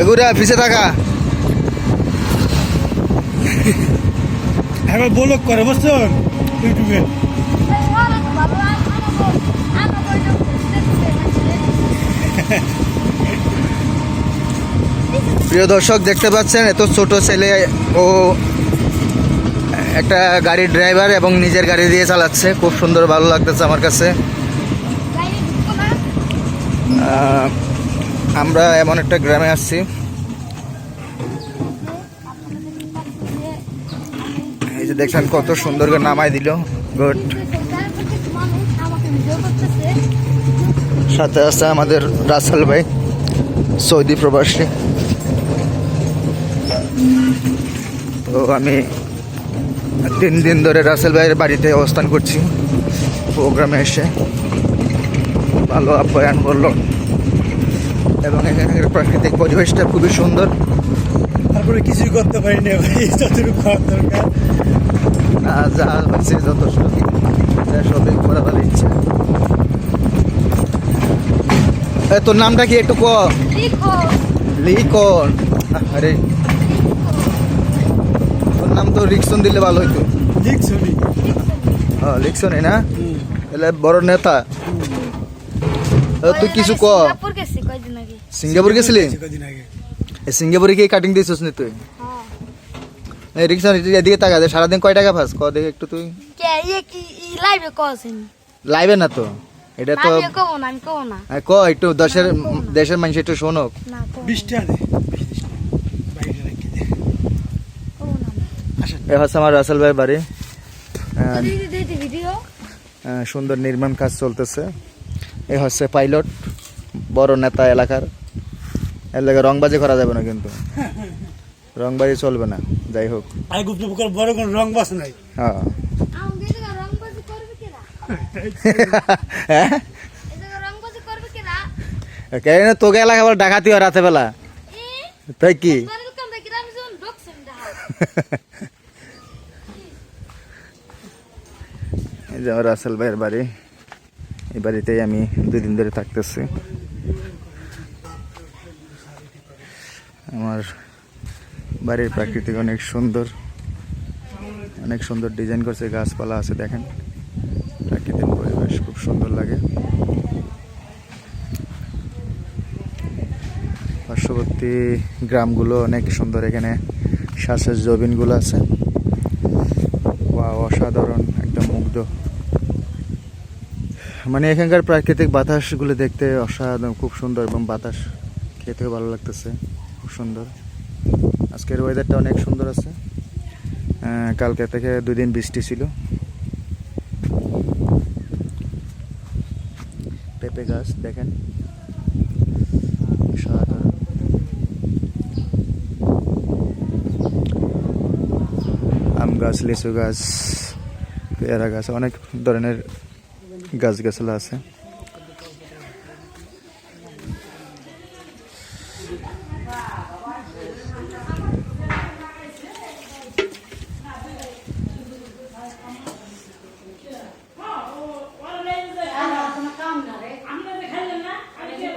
এগুলা পিছে থাকা। এখন বলক করে বুঝছ? ইউটিউবে। প্রিয় দর্শক দেখতে পাচ্ছেন এত ছোট ছেলে ও একটা গাড়ির ড্রাইভার এবং নিজের গাড়ি দিয়ে চালাচ্ছে। খুব সুন্দর ভালো লাগতেছে আমার কাছে। আহ, আমরা এমন একটা গ্রামে আসছি। এই যে দেখছেন কত সুন্দর করে নামাই দিল গুড। সাথে আছে আমাদের রাসেল ভাই, সৌদি প্রবাসী। তো আমি তিন দিন ধরে রাসেল ভাইয়ের বাড়িতে অবস্থান করছি। প্রোগ্রামে এসে ভালো আপ্যায়ন করল। এবং এখানকার প্রাকৃতিক পরিবেশটা খুবই সুন্দর। তারপরে কিছুই করতে পারিনি ভাই যতটুকু দরকার। যা হচ্ছে যথেষ্ট যা সবই করা ভালো ইচ্ছে তোর নামটা কি একটু ক? লিকন আরে তোর নাম তো রিক্সন দিলে ভালো হইতো। হ্যাঁ লিকসনই না? তাহলে বড় নেতা। তুই কিছু ক? সিঙ্গাপুর গেছিলি? সিঙ্গাপুরে কি কাটিং দিয়েছিস নি তুই? এই রিক্সন এদিকে টাকা দে সারাদিন কয় টাকা পাস ক দেখে একটু তুই। কে লাইভে কছেন লাইবে না? তো? এটা তো আমি কব না আমি কব না। আহ, ক একটু দেশের দেশের মানুষ একটু শোনক এ হচ্ছে আমার রাসেল ভাই বাড়ি। আহ, সুন্দর নির্মাণ কাজ চলতেছে। এ হচ্ছে পাইলট বড় নেতা এলাকার। এলাকায় রংবাজি করা যাবে না কিন্তু। রংবাজি চলবে না যাই হোক। আর গুপ্ত পুকুর বড় কোনো রং বাস নাই। হ্যাঁ। রংবাজি হ্যাঁ? রংবাজি কেন তোকে এলাকা বলে ডাকাতি হয় রাতে বেলা তাই কি? রাসেল ভাইয়ের বাড়ি। এই বাড়িতেই আমি দুদিন ধরে থাকতেছি। আমার বাড়ির প্রাকৃতিক অনেক সুন্দর অনেক সুন্দর ডিজাইন করছে, গাছপালা আছে দেখেন। প্রাকৃতিক পরিবেশ খুব সুন্দর লাগে। পার্শ্ববর্তী গ্রামগুলো অনেক সুন্দর, এখানে শ্বাসের জবিনগুলো আছে। বা অসাধারণ, একদম মুগ্ধ। মানে এখানকার প্রাকৃতিক বাতাসগুলো দেখতে অসাধারণ, খুব সুন্দর এবং বাতাস, খেতেও ভালো লাগতেছে। খুব সুন্দর। আজকের ওয়েদারটা অনেক সুন্দর আছে। কালকে থেকে দুই দিন বৃষ্টি ছিল। পেঁপে গাছ, দেখেন। আম গাছ, লিচু গাছ, পেয়ারা গাছ, অনেক ধরনের গাছ গাছলা আছে।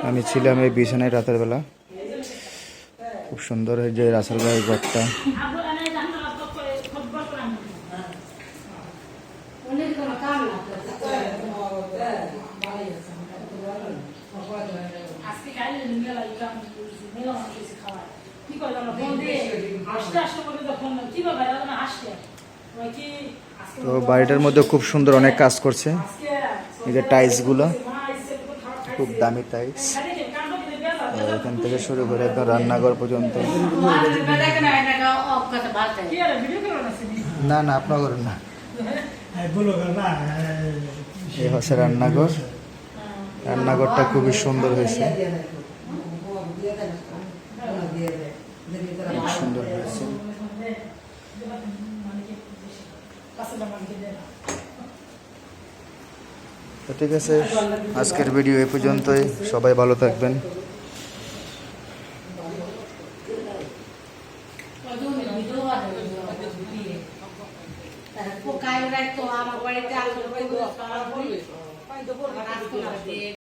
আমি ছিলাম এই বিছানায় রাতের বেলা। খুব সুন্দর যে রাসেল ভাই ঘরটা। তো বাড়িটার মধ্যে খুব সুন্দর অনেক কাজ করছে। এই যে টাইলসগুলো মা এসে তো খাওয়া খাই খুব দামি টাইলস এখান থেকে শুরু করে একদম রান্নাঘর পর্যন্ত। না না, আপনার করেন না। এই হচ্ছে রান্নাঘর। রান্নাঘরটা খুবই সুন্দর হয়েছে। সুন্দর হয়েছে। তো ঠিক আছে আজকের ভিডিও এ পর্যন্তই। সবাই ভালো থাকবেন। আমার বাড়িতে